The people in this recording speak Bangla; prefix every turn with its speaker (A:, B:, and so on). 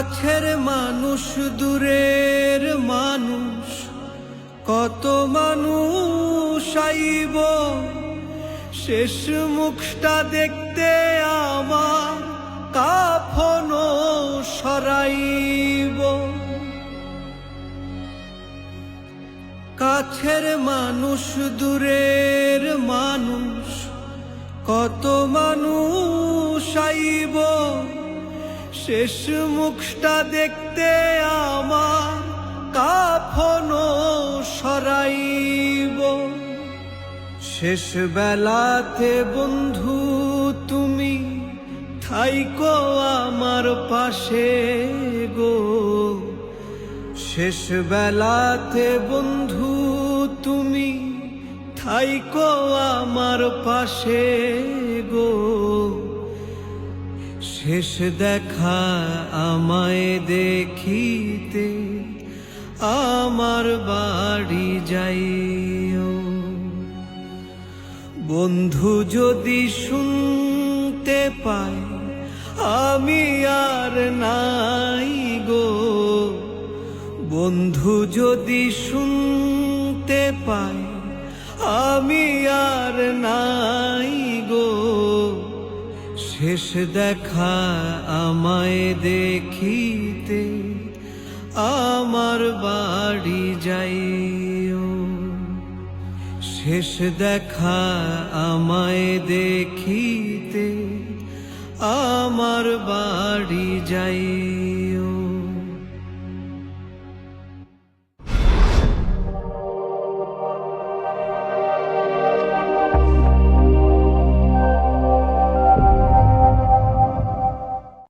A: কাছের মানুষ, দূরের মানুষ। কত মানুষ আইব? শেষ মুখটা দেখতে আমার কাফন সরাইব। কাছের মানুষ, দূরের মানুষ। কত মানুষ আইব? শেষ মুখটা দেখতে আমার কাফন সরাইব। শেষ বেলাতে বন্ধু তুমি থাইকো আমার পাশে গো। শেষ বেলাতে বন্ধু তুমি থাইকো আমার পাশে গো। শেষ দেখা আমায় দেখিতে আমার বাড়ি যাইও। বন্ধু যদি শুনতে পায়, আমি আর নাই গো। বন্ধু যদি শুনতে পায়, আমি আর নাই শেষ দেখা আমায় দেখিতে আমার বাড়ি যাইও। শেষ দেখা আমায় দেখিতে আমার বাড়ি যাই